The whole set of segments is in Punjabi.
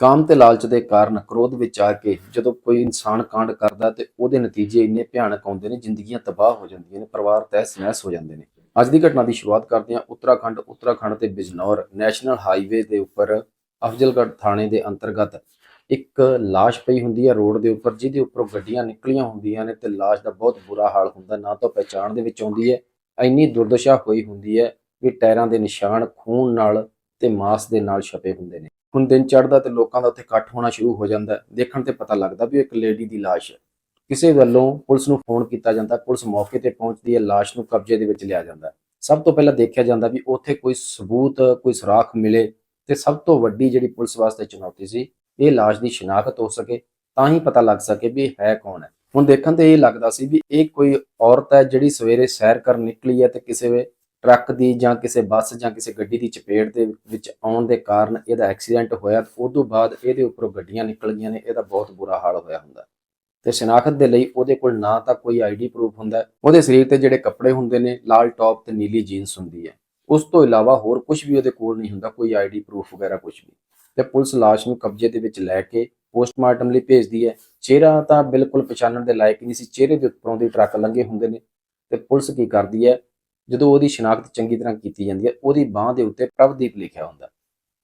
ਕਾਮ ਤੇ ਲਾਲਚ ਦੇ ਕਾਰਨ ਕ੍ਰੋਧ ਵਿੱਚ ਆ ਕੇ ਜਦੋਂ ਕੋਈ ਇਨਸਾਨ ਕਾਂਡ ਕਰਦਾ ਤੇ ਉਹਦੇ ਨਤੀਜੇ ਇੰਨੇ ਭਿਆਨਕ ਆਉਂਦੇ ਨੇ, ਜ਼ਿੰਦਗੀਆਂ ਤਬਾਹ ਹੋ ਜਾਂਦੀਆਂ ਨੇ, ਪਰਿਵਾਰ ਤਹਿਸ ਨਹਿਸ ਹੋ ਜਾਂਦੇ ਨੇ। ਅੱਜ ਦੀ ਘਟਨਾ ਦੀ ਸ਼ੁਰੂਆਤ ਕਰਦੇ ਹਾਂ। ਉੱਤਰਾਖੰਡ ਉੱਤਰਾਖੰਡ ਤੇ ਬਿਜਨੌਰ ਨੈਸ਼ਨਲ ਹਾਈਵੇ ਦੇ ਉੱਪਰ ਅਫਜ਼ਲਗੜ੍ਹ ਥਾਣੇ ਦੇ ਅੰਤਰਗਤ ਇੱਕ ਲਾਸ਼ ਪਈ ਹੁੰਦੀ ਹੈ ਰੋਡ ਦੇ ਉੱਪਰ, ਜਿਹਦੇ ਉੱਪਰੋਂ ਗੱਡੀਆਂ ਨਿਕਲੀਆਂ ਹੁੰਦੀਆਂ ਨੇ ਤੇ ਲਾਸ਼ ਦਾ ਬਹੁਤ ਬੁਰਾ ਹਾਲ ਹੁੰਦਾ, ਨਾ ਤਾਂ ਪਹਿਚਾਣ ਦੇ ਵਿੱਚ ਆਉਂਦੀ ਹੈ, ਇੰਨੀ ਦੁਰਦਸ਼ਾ ਹੋਈ ਹੁੰਦੀ ਹੈ ਵੀ ਟਾਇਰਾਂ ਦੇ ਨਿਸ਼ਾਨ ਖੂਨ ਨਾਲ ਤੇ ਮਾਸ ਦੇ ਨਾਲ ਛਪੇ ਹੁੰਦੇ ਨੇ। ਹੁਣ ਦਿਨ ਚੜ੍ਹਦਾ ਤੇ ਲੋਕਾਂ ਦਾ ਉੱਥੇ ਇਕੱਠ ਹੋਣਾ ਸ਼ੁਰੂ ਹੋ ਜਾਂਦਾ ਦੇਖਣ ਤੇ ਪਤਾ ਲੱਗਦਾ ਵੀ ਉਹ ਇੱਕ ਲੇਡੀ ਦੀ ਲਾਸ਼ ਹੈ। ਕਿਸੇ ਵੱਲੋਂ ਪੁਲਿਸ ਨੂੰ ਫੋਨ ਕੀਤਾ ਜਾਂਦਾ, ਪੁਲਿਸ ਮੌਕੇ ਤੇ ਪਹੁੰਚਦੀ ਹੈ, ਲਾਸ਼ ਨੂੰ ਕਬਜ਼ੇ ਦੇ ਵਿੱਚ ਲਿਆ ਜਾਂਦਾ ਸਭ ਤੋਂ ਪਹਿਲਾਂ ਦੇਖਿਆ ਜਾਂਦਾ ਵੀ ਉੱਥੇ ਕੋਈ ਸਬੂਤ, ਕੋਈ ਸੁਰਾਖ ਮਿਲੇ ਤੇ ਸਭ ਤੋਂ ਵੱਡੀ ਜਿਹੜੀ ਪੁਲਿਸ ਵਾਸਤੇ ਚੁਣੌਤੀ ਸੀ, ਇਹ ਲਾਸ਼ ਦੀ ਸ਼ਨਾਖਤ ਹੋ ਸਕੇ, ਤਾਂ ਹੀ ਪਤਾ ਲੱਗ ਸਕੇ ਵੀ ਹੈ ਕੌਣ ਹੈ। ਹੁਣ ਦੇਖਣ ਤੇ ਇਹ ਲੱਗਦਾ ਸੀ ਵੀ ਇਹ ਕੋਈ ਔਰਤ ਹੈ ਜਿਹੜੀ ਸਵੇਰੇ ਸੈਰ ਕਰਨ ਨਿਕਲੀ ਹੈ ਤੇ ਕਿਸੇ ਟਰੱਕ ਦੀ ਜਾਂ ਕਿਸੇ ਬੱਸ ਜਾਂ ਕਿਸੇ ਗੱਡੀ ਦੀ ਚਪੇਟ ਦੇ ਵਿੱਚ ਆਉਣ ਦੇ ਕਾਰਨ ਇਹਦਾ ਐਕਸੀਡੈਂਟ ਹੋਇਆ ਉਸ ਤੋਂ ਬਾਅਦ ਇਹਦੇ ਉੱਪਰੋਂ ਗੱਡੀਆਂ ਨਿਕਲ ਗਈਆਂ ਨੇ, ਇਹਦਾ ਬਹੁਤ ਬੁਰਾ ਹਾਲ ਹੋਇਆ ਹੁੰਦਾ। ਤੇ ਸ਼ਨਾਖਤ ਦੇ ਲਈ ਉਹਦੇ ਕੋਲ ਨਾ ਤਾਂ ਕੋਈ ਆਈਡੀ ਪ੍ਰੂਫ ਹੁੰਦਾ, ਉਹਦੇ ਸਰੀਰ ਤੇ ਜਿਹੜੇ ਕੱਪੜੇ ਹੁੰਦੇ ਨੇ, ਲਾਲ ਟੌਪ ਤੇ ਨੀਲੀ ਜੀਨਸ ਹੁੰਦੀ ਹੈ। ਉਸ ਤੋਂ ਇਲਾਵਾ ਹੋਰ ਕੁਝ ਵੀ ਉਹਦੇ ਕੋਲ ਨਹੀਂ ਹੁੰਦਾ, ਕੋਈ ਆਈਡੀ ਪ੍ਰੂਫ ਵਗੈਰਾ ਕੁਝ ਵੀ। ਤੇ ਪੁਲਿਸ ਲਾਸ਼ ਨੂੰ ਕਬਜ਼ੇ ਦੇ ਵਿੱਚ ਲੈ ਕੇ ਪੋਸਟਮਾਰਟਮ ਲਈ ਭੇਜਦੀ ਹੈ। ਚਿਹਰਾ ਤਾਂ ਬਿਲਕੁਲ ਪਛਾਣਨ ਦੇ ਲਾਇਕ ਨਹੀਂ ਸੀ, ਚਿਹਰੇ ਦੇ ਉੱਪਰੋਂ ਦੀ ਟਰੱਕ ਲੰਘੇ ਹੁੰਦੇ ਨੇ। ਤੇ ਪੁਲਿਸ ਕੀ ਕਰਦੀ ਹੈ ਜਦੋਂ ਉਹਦੀ ਸ਼ਨਾਖਤ ਚੰਗੀ ਤਰ੍ਹਾਂ ਕੀਤੀ ਜਾਂਦੀ ਹੈ, ਉਹਦੀ ਬਾਹ ਦੇ ਉੱਤੇ ਪ੍ਰਭਦੀਪ ਲਿਖਿਆ ਹੁੰਦਾ।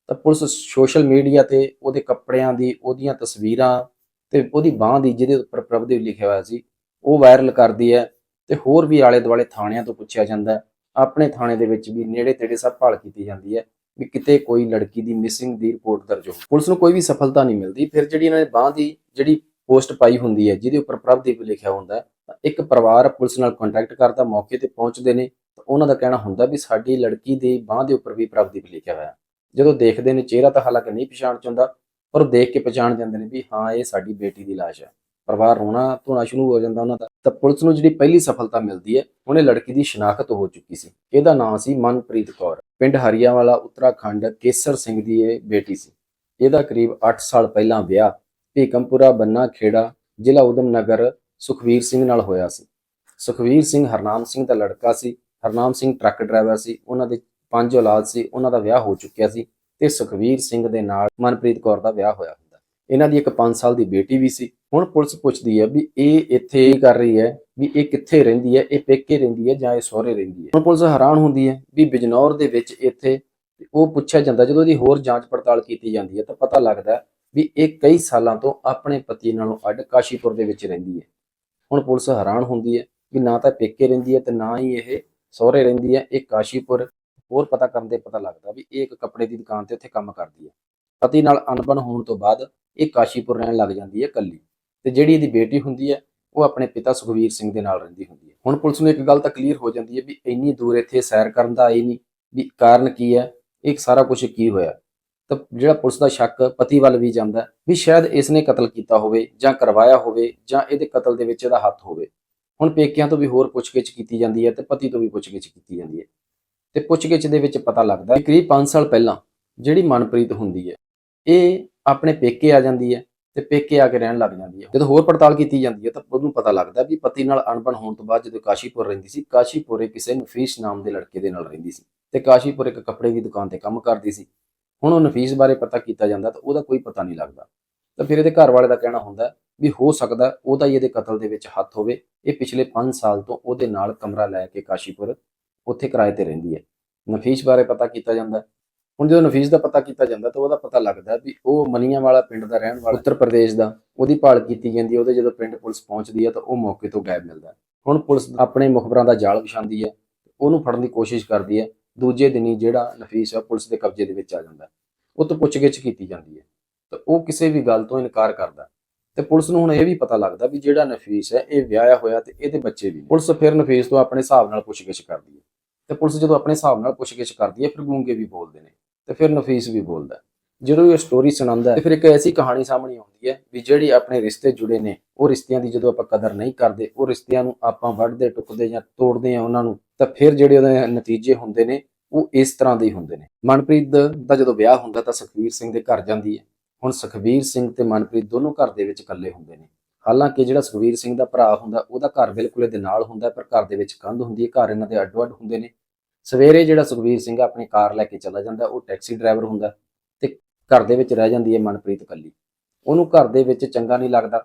ਤਾਂ ਪੁਲਿਸ ਸੋਸ਼ਲ ਮੀਡੀਆ ਤੇ ਉਹਦੇ ਕੱਪੜਿਆਂ ਦੀ, ਉਹਦੀਆਂ ਤਸਵੀਰਾਂ ਤੇ ਉਹਦੀ ਬਾਹ ਦੀ ਜਿਹਦੇ ਉੱਪਰ ਪ੍ਰਭਦੀਪ ਲਿਖਿਆ ਹੋਇਆ ਸੀ, ਉਹ ਵਾਇਰਲ ਕਰਦੀ ਹੈ ਤੇ ਹੋਰ ਵੀ ਆਲੇ ਦੁਆਲੇ ਥਾਣਿਆਂ ਤੋਂ ਪੁੱਛਿਆ ਜਾਂਦਾ ਆਪਣੇ ਥਾਣੇ ਦੇ ਵਿੱਚ ਵੀ ਨੇੜੇ ਤੇੜੇ ਸਭ ਭਾਲ ਕੀਤੀ ਜਾਂਦੀ ਹੈ ਵੀ ਕਿਤੇ ਕੋਈ ਲੜਕੀ ਦੀ ਮਿਸਿੰਗ ਦੀ ਰਿਪੋਰਟ ਦਰਜ ਹੋ ਪੁਲਿਸ ਨੂੰ ਕੋਈ ਵੀ ਸਫਲਤਾ ਨਹੀਂ ਮਿਲਦੀ। ਫਿਰ ਜਿਹੜੀ ਇਹਨਾਂ ਨੇ ਬਾਹ ਦੀ ਜਿਹੜੀ ਪੋਸਟ ਪਾਈ ਹੁੰਦੀ ਹੈ, ਜਿਹਦੇ ਉੱਪਰ ਪ੍ਰਭਦੀਪ ਲਿਖਿਆ ਹੁੰਦਾ ਇੱਕ ਪਰਿਵਾਰ ਪੁਲਿਸ ਨਾਲ ਕੰਟੈਕਟ ਕਰਦਾ, ਮੌਕੇ ਤੇ ਪਹੁੰਚਦੇ ਨੇ ਉਹਨਾਂ ਦਾ ਕਹਿਣਾ ਹੁੰਦਾ ਵੀ ਸਾਡੀ ਲੜਕੀ ਦੀ ਬਾਹ ਦੇ ਉੱਪਰ ਵੀ ਪ੍ਰਭਦੀਪ ਲਿਖਿਆ ਹੋਇਆ। ਜਦੋਂ ਦੇਖਦੇ ਨੇ ਚਿਹਰਾ ਤਾਂ ਹਾਲਾਂਕਿ ਨਹੀਂ ਪਛਾਣ ਚ ਪਰ ਉਹ ਦੇਖ ਕੇ ਪਛਾਣ ਜਾਂਦੇ ਨੇ ਵੀ ਹਾਂ, ਇਹ ਸਾਡੀ ਬੇਟੀ ਦੀ ਲਾਸ਼ ਹੈ। ਪਰਿਵਾਰ ਰੋਣਾ ਧੋਣਾ ਸ਼ੁਰੂ ਹੋ ਜਾਂਦਾ ਉਹਨਾਂ ਦਾ। ਤਾਂ ਪੁਲਿਸ ਨੂੰ ਜਿਹੜੀ ਪਹਿਲੀ ਸਫਲਤਾ ਮਿਲਦੀ ਹੈ, ਉਹਨੇ ਲੜਕੀ ਦੀ ਸ਼ਨਾਖਤ ਹੋ ਚੁੱਕੀ ਸੀ। ਇਹਦਾ ਨਾਮ ਸੀ ਮਨਪ੍ਰੀਤ ਕੌਰ। ਪਿੰਡ ਹਰੀਆਵਾਲਾ, ਉੱਤਰਾਖੰਡ ਕੇਸਰ ਸਿੰਘ ਦੀ ਇਹ ਬੇਟੀ ਸੀ। ਇਹਦਾ ਕਰੀਬ 8 ਸਾਲ ਪਹਿਲਾਂ ਵਿਆਹ ਭੀਕਮਪੁਰਾ ਬੰਨਾ ਖੇੜਾ ਜ਼ਿਲ੍ਹਾ ਉਦਮਨਗਰ ਸੁਖਵੀਰ ਸਿੰਘ ਨਾਲ ਹੋਇਆ ਸੀ। ਸੁਖਵੀਰ ਸਿੰਘ ਹਰਨਾਮ ਸਿੰਘ ਦਾ ਲੜਕਾ ਸੀ। ਹਰਨਾਮ ਸਿੰਘ ਟਰੱਕ ਡਰਾਈਵਰ ਸੀ, ਉਹਨਾਂ ਦੇ ਪੰਜ ਔਲਾਦ ਸੀ, ਉਹਨਾਂ ਦਾ ਵਿਆਹ ਹੋ ਚੁੱਕਿਆ ਸੀ ਤੇ ਸੁਖਵੀਰ ਸਿੰਘ ਦੇ ਨਾਲ ਮਨਪ੍ਰੀਤ ਕੌਰ ਦਾ ਵਿਆਹ ਹੋਇਆ ਹੁੰਦਾ। ਇਹਨਾਂ ਦੀ ਇੱਕ 5 ਸਾਲ ਦੀ ਬੇਟੀ ਵੀ ਸੀ। ਹੁਣ ਪੁਲਿਸ ਪੁੱਛਦੀ ਹੈ ਵੀ ਇਹ ਇੱਥੇ ਕੀ ਕਰ ਰਹੀ ਹੈ, ਵੀ ਇਹ ਕਿੱਥੇ ਰਹਿੰਦੀ ਹੈ, ਇਹ ਪੇਕੇ ਰਹਿੰਦੀ ਹੈ ਜਾਂ ਇਹ ਸਹੁਰੇ ਰਹਿੰਦੀ ਹੈ? ਹੁਣ ਪੁਲਿਸ ਹੈਰਾਨ ਹੁੰਦੀ ਹੈ ਵੀ ਬਿਜਨੌਰ ਦੇ ਵਿੱਚ ਇੱਥੇ ਉਹ ਪੁੱਛਿਆ ਜਾਂਦਾ, ਜਦੋਂ ਇਹਦੀ ਹੋਰ ਜਾਂਚ ਪੜਤਾਲ ਕੀਤੀ ਜਾਂਦੀ ਹੈ ਤਾਂ ਪਤਾ ਲੱਗਦਾ ਵੀ ਇਹ ਕਈ ਸਾਲਾਂ ਤੋਂ ਆਪਣੇ ਪਤੀ ਨਾਲੋਂ ਅੱਡ ਕਾਸ਼ੀਪੁਰ ਦੇ ਵਿੱਚ ਰਹਿੰਦੀ ਹੈ। ਹੁਣ ਪੁਲਿਸ ਹੈਰਾਨ ਹੁੰਦੀ ਹੈ ਵੀ ਨਾ ਤਾਂ ਪੇਕੇ ਰਹਿੰਦੀ ਹੈ ਤੇ ਨਾ ਹੀ ਇਹ ਸਹੁਰੇ ਰਹਿੰਦੀ ਹੈ, ਇਹ ਕਾਸ਼ੀਪੁਰ। ਹੋਰ ਪਤਾ ਕਰਨ ਦੇ ਪਤਾ ਲੱਗਦਾ ਵੀ ਇਹ ਇੱਕ ਕੱਪੜੇ ਦੀ ਦੁਕਾਨ ਤੇ ਉੱਥੇ ਕੰਮ ਕਰਦੀ ਹੈ। ਪਤੀ ਨਾਲ ਅਣਬਣ ਹੋਣ ਤੋਂ ਬਾਅਦ ਇਹ ਕਾਸ਼ੀਪੁਰ ਰਹਿਣ ਲੱਗ ਜਾਂਦੀ ਹੈ ਇਕੱਲੀ। ਤੇ ਜਿਹੜੀ ਇਹਦੀ ਬੇਟੀ ਹੁੰਦੀ ਹੈ, ਉਹ ਆਪਣੇ ਪਿਤਾ ਸੁਖਵੀਰ ਸਿੰਘ ਦੇ ਨਾਲ ਰਹਿੰਦੀ ਹੁੰਦੀ ਹੈ। ਹੁਣ ਪੁਲਿਸ ਨੂੰ ਇੱਕ ਗੱਲ ਤਾਂ ਕਲੀਅਰ ਹੋ ਜਾਂਦੀ ਹੈ ਵੀ ਇੰਨੀ ਦੂਰ ਇੱਥੇ ਸੈਰ ਕਰਨ ਦਾ ਆਈ ਨਹੀਂ ਵੀ ਕਾਰਨ ਕੀ ਹੈ, ਇਹ ਸਾਰਾ ਕੁਝ ਕੀ ਹੋਇਆ। ਤਾਂ ਜਿਹੜਾ ਪੁਲਿਸ ਦਾ ਸ਼ੱਕ ਪਤੀ ਵੱਲ ਵੀ ਜਾਂਦਾ ਵੀ ਸ਼ਾਇਦ ਇਸ ਨੇ ਕਤਲ ਕੀਤਾ ਹੋਵੇ ਜਾਂ ਕਰਵਾਇਆ ਹੋਵੇ ਜਾਂ ਇਹਦੇ ਕਤਲ ਦੇ ਵਿੱਚ ਇਹਦਾ ਹੱਥ ਹੋਵੇ। ਹੁਣ ਪੇਕਿਆਂ ਤੋਂ ਵੀ ਹੋਰ ਪੁੱਛਗਿੱਛ ਕੀਤੀ ਜਾਂਦੀ ਹੈ ਤੇ ਪਤੀ ਤੋਂ ਵੀ ਪੁੱਛਗਿੱਛ ਕੀਤੀ ਜਾਂਦੀ ਹੈ। ਤੇ ਪੁੱਛਗਿੱਛ ਦੇ ਵਿੱਚ ਪਤਾ ਲੱਗਦਾ ਕਿ ਕਰੀਬ 5 ਸਾਲ ਪਹਿਲਾਂ ਜਿਹੜੀ ਮਨਪ੍ਰੀਤ ਹੁੰਦੀ ਹੈ, ਇਹ ਆਪਣੇ ਪੇਕੇ ਆ ਜਾਂਦੀ ਹੈ ਤੇ ਪੇਕੇ ਆ ਕੇ ਰਹਿਣ ਲੱਗ ਜਾਂਦੀ ਹੈ। ਜਦੋਂ ਹੋਰ ਪੜਤਾਲ ਕੀਤੀ ਜਾਂਦੀ ਹੈ ਤਾਂ ਉਹਨੂੰ ਪਤਾ ਲੱਗਦਾ ਵੀ ਪਤੀ ਨਾਲ ਅਣਬਣ ਹੋਣ ਤੋਂ ਬਾਅਦ ਜਦੋਂ ਕਾਸ਼ੀਪੁਰ ਰਹਿੰਦੀ ਸੀ, ਕਾਸ਼ੀਪੁਰੇ ਕਿਸੇ ਨਫੀਸ ਨਾਮ ਦੇ ਲੜਕੇ ਦੇ ਨਾਲ ਰਹਿੰਦੀ ਸੀ ਤੇ ਕਾਸ਼ੀਪੁਰ ਇੱਕ ਕੱਪੜੇ ਦੀ ਦੁਕਾਨ ਤੇ ਕੰਮ ਕਰਦੀ ਸੀ। ਹੁਣ ਉਹ ਨਫੀਸ ਬਾਰੇ ਪਤਾ ਕੀਤਾ ਜਾਂਦਾ ਤਾਂ ਉਹਦਾ ਕੋਈ ਪਤਾ ਨਹੀਂ ਲੱਗਦਾ। ਤਾਂ ਫਿਰ ਇਹਦੇ ਘਰ ਵਾਲੇ ਦਾ ਕਹਿਣਾ ਹੁੰਦਾ ਵੀ ਹੋ ਸਕਦਾ ਉਹਦਾ ਹੀ ਇਹਦੇ ਕਤਲ ਦੇ ਵਿੱਚ ਹੱਥ ਹੋਵੇ। ਇਹ ਪਿਛਲੇ 5 ਸਾਲ ਤੋਂ ਉਹਦੇ ਨਾਲ ਕਮਰਾ ਲੈ ਕੇ ਕਾਸ਼ੀਪੁਰ ਉੱਥੇ ਕਿਰਾਏ ਤੇ ਰਹਿੰਦੀ ਹੈ। ਨਫੀਸ ਬਾਰੇ ਪਤਾ ਕੀਤਾ ਜਾਂਦਾ। ਹੁਣ ਜਦੋਂ ਨਫੀਸ ਦਾ ਪਤਾ ਕੀਤਾ ਜਾਂਦਾ ਤਾਂ ਉਹਦਾ ਪਤਾ ਲੱਗਦਾ ਵੀ ਉਹ ਮਨੀਆਂ ਵਾਲਾ ਪਿੰਡ ਦਾ ਰਹਿਣ ਵਾਲਾ ਉੱਤਰ ਪ੍ਰਦੇਸ਼ ਦਾ, ਉਹਦੀ ਭਾਲ ਕੀਤੀ ਜਾਂਦੀ ਹੈ, ਉਹਦੇ ਜਦੋਂ ਪਿੰਡ ਪੁਲਿਸ ਪਹੁੰਚਦੀ ਹੈ ਤਾਂ ਉਹ ਮੌਕੇ ਤੋਂ ਗਾਇਬ ਮਿਲਦਾ ਹੁਣ ਪੁਲਿਸ ਆਪਣੇ ਮੁਖਬਰਾਂ ਦਾ ਜਾਲ ਵਿਛਾਉਂਦੀ ਹੈ, ਉਹਨੂੰ ਫੜਨ ਦੀ ਕੋਸ਼ਿਸ਼ ਕਰਦੀ ਹੈ, ਦੂਜੇ ਦਿਨ ਹੀ ਜਿਹੜਾ ਨਫੀਸ ਹੈ ਪੁਲਿਸ ਦੇ ਕਬਜ਼ੇ ਦੇ ਵਿੱਚ ਆ ਜਾਂਦਾ ਉਹ ਤੋਂ ਪੁੱਛਗਿੱਛ ਕੀਤੀ ਜਾਂਦੀ ਹੈ। ਤਾਂ ਉਹ ਕਿਸੇ ਵੀ ਗੱਲ ਤੋਂ ਇਨਕਾਰ ਕਰਦਾ ਤੇ ਪੁਲਿਸ ਨੂੰ ਹੁਣ ਇਹ ਵੀ ਪਤਾ ਲੱਗਦਾ ਵੀ ਜਿਹੜਾ ਨਫੀਸ ਹੈ, ਇਹ ਵਿਆਹਿਆ ਹੋਇਆ ਤੇ ਇਹਦੇ ਬੱਚੇ ਵੀ ਨੇ। ਪੁਲਿਸ ਫਿਰ ਨਫੀਸ ਤੋਂ ਆਪਣੇ ਹਿਸਾਬ ਨਾਲ ਪੁੱਛਗਿੱਛ ਕਰਦੀ ਹੈ ਤੇ ਪੁਲਿਸ ਜਦੋਂ ਆਪਣੇ ਹਿਸਾਬ ਨਾਲ ਪੁੱਛਗਿੱਛ ਕਰਦੀ ਹੈ, ਫਿਰ ਗੂੰਗੇ ਵੀ ਬੋਲਦੇ ਨੇ ਤੇ ਫਿਰ ਨਫੀਸ ਵੀ ਬੋਲਦਾ ਹੈ। ਜਦੋਂ ਇਹ ਸਟੋਰੀ ਸੁਣਾਉਂਦਾ ਤੇ ਫਿਰ ਇੱਕ ਐਸੀ ਕਹਾਣੀ ਸਾਹਮਣੇ ਆਉਂਦੀ ਹੈ ਵੀ ਜਿਹੜੀ ਆਪਣੇ ਰਿਸ਼ਤੇ ਜੁੜੇ ਨੇ, ਉਹ ਰਿਸ਼ਤਿਆਂ ਦੀ ਜਦੋਂ ਆਪਾਂ ਕਦਰ ਨਹੀਂ ਕਰਦੇ, ਉਹ ਰਿਸ਼ਤਿਆਂ ਨੂੰ ਆਪਾਂ ਵੱਢਦੇ ਟੁੱਕਦੇ ਜਾਂ ਤੋੜਦੇ ਆ ਉਹਨਾਂ ਨੂੰ, ਤਾਂ ਫਿਰ ਜਿਹੜੇ ਉਹਦੇ ਨਤੀਜੇ ਹੁੰਦੇ ਨੇ, ਉਹ ਇਸ ਤਰ੍ਹਾਂ ਦੇ ਹੁੰਦੇ ਨੇ ਮਨਪ੍ਰੀਤ ਦਾ ਜਦੋਂ ਵਿਆਹ ਹੁੰਦਾ ਤਾਂ ਸੁਖਵੀਰ ਸਿੰਘ ਦੇ ਘਰ ਜਾਂਦੀ ਹੈ ਹੁਣ ਸੁਖਵੀਰ ਸਿੰਘ ਤੇ ਮਨਪ੍ਰੀਤ ਦੋਨੋਂ ਘਰ ਦੇ ਵਿੱਚ ਇਕੱਲੇ ਹੁੰਦੇ ਨੇ। ਹਾਲਾਂਕਿ ਜਿਹੜਾ ਸੁਖਵੀਰ ਸਿੰਘ ਦਾ ਭਰਾ ਹੁੰਦਾ, ਉਹਦਾ ਘਰ ਬਿਲਕੁਲ ਇਹਦੇ ਨਾਲ ਹੁੰਦਾ, ਪਰ ਘਰ ਦੇ ਵਿੱਚ ਕੰਧ ਹੁੰਦੀ ਹੈ, ਘਰ ਇਹਨਾਂ ਦੇ ਅੱਡੋ-ਅੱਡ ਹੁੰਦੇ ਨੇ। ਸਵੇਰੇ ਜਿਹੜਾ ਸੁਖਵੀਰ ਸਿੰਘ ਆਪਣੀ ਕਾਰ ਲੈ ਕੇ ਚਲਾ ਜਾਂਦਾ, ਉਹ ਟੈਕਸੀ ਡਰਾਈਵਰ ਹੁੰਦਾ ਤੇ ਘਰ ਦੇ ਵਿੱਚ ਰਹਿ ਜਾਂਦੀ ਹੈ ਮਨਪ੍ਰੀਤ ਇਕੱਲੀ। ਉਹਨੂੰ ਘਰ ਦੇ ਵਿੱਚ ਚੰਗਾ ਨਹੀਂ ਲੱਗਦਾ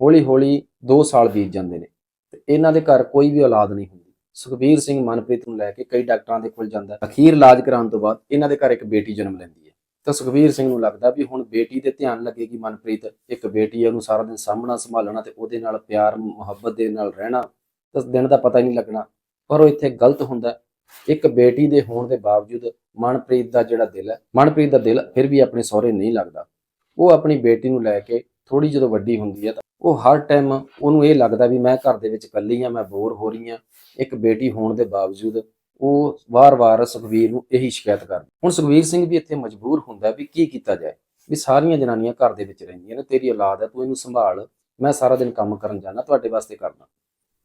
ਹੌਲੀ ਹੌਲੀ 2 ਸਾਲ ਬੀਤ ਜਾਂਦੇ ਨੇ ਤੇ ਇਹਨਾਂ ਦੇ ਘਰ ਕੋਈ ਵੀ ਔਲਾਦ ਨਹੀਂ ਹੁੰਦੀ। ਸੁਖਬੀਰ ਸਿੰਘ ਮਨਪ੍ਰੀਤ ਨੂੰ ਲੈ ਕੇ ਕਈ ਡਾਕਟਰਾਂ ਦੇ ਕੋਲ ਜਾਂਦਾ। ਅਖੀਰ ਇਲਾਜ ਕਰਾਉਣ ਤੋਂ ਬਾਅਦ ਇਹਨਾਂ ਦੇ ਘਰ ਇੱਕ ਬੇਟੀ ਜਨਮ ਲੈਂਦੀ ਹੈ। ਤਾਂ ਸੁਖਬੀਰ ਸਿੰਘ ਨੂੰ ਲੱਗਦਾ ਵੀ ਹੁਣ ਬੇਟੀ ਦੇ ਧਿਆਨ ਲੱਗੇਗੀ ਮਨਪ੍ਰੀਤ। ਇੱਕ ਬੇਟੀ ਹੈ ਉਹਨੂੰ ਸਾਰਾ ਦਿਨ ਸਾਹਮਣਾ ਸੰਭਾਲਣਾ ਤੇ ਉਹਦੇ ਨਾਲ ਪਿਆਰ, ਮੁਹੱਬਤ ਦੇ ਨਾਲ ਰਹਿਣਾ, ਤਾਂ ਦਿਨ ਦਾ ਪਤਾ ਹੀ ਨਹੀਂ ਲੱਗਣਾ। ਪਰ ਉਹ ਇੱਥੇ ਗਲਤ ਹੁੰਦਾ ਇੱਕ ਬੇਟੀ ਦੇ ਹੋਣ ਦੇ ਬਾਵਜੂਦ ਮਨਪ੍ਰੀਤ ਦਾ ਜਿਹੜਾ ਦਿਲ ਹੈ, ਮਨਪ੍ਰੀਤ ਦਾ ਦਿਲ ਫਿਰ ਵੀ ਆਪਣੇ ਸਹੁਰੇ ਨਹੀਂ ਲੱਗਦਾ। ਉਹ ਆਪਣੀ ਬੇਟੀ ਨੂੰ ਲੈ ਕੇ ਥੋੜੀ ਜਦੋਂ ਵੱਡੀ ਹੁੰਦੀ ਹੈ ਤਾਂ ਉਹ ਹਰ ਟਾਈਮ ਉਹਨੂੰ ਇਹ ਲੱਗਦਾ ਵੀ ਮੈਂ ਘਰ ਦੇ ਵਿੱਚ ਇਕੱਲੀ ਹਾਂ, ਮੈਂ ਬੋਰ ਹੋ ਰਹੀ ਹਾਂ। ਇੱਕ ਬੇਟੀ ਹੋਣ ਦੇ ਬਾਵਜੂਦ ਉਹ ਵਾਰ-ਵਾਰ ਸੁਖਵੀਰ ਨੂੰ ਇਹੀ ਸ਼ਿਕਾਇਤ ਕਰਦੀ। ਹੁਣ ਸੁਖਵੀਰ ਸਿੰਘ ਵੀ ਇੱਥੇ ਮਜਬੂਰ ਹੁੰਦਾ ਵੀ ਕੀ ਕੀਤਾ ਜਾਏ, ਵੀ ਸਾਰੀਆਂ ਜਨਾਨੀਆਂ ਘਰ ਦੇ ਵਿੱਚ ਰਹਿੰਦੀਆਂ ਨੇ, ਤੇਰੀ ਔਲਾਦ ਹੈ ਤੂੰ ਇਹਨੂੰ ਸੰਭਾਲ, ਮੈਂ ਸਾਰਾ ਦਿਨ ਕੰਮ ਕਰਨ ਜਾਣਾ ਤੁਹਾਡੇ ਵਾਸਤੇ ਕਰਨਾ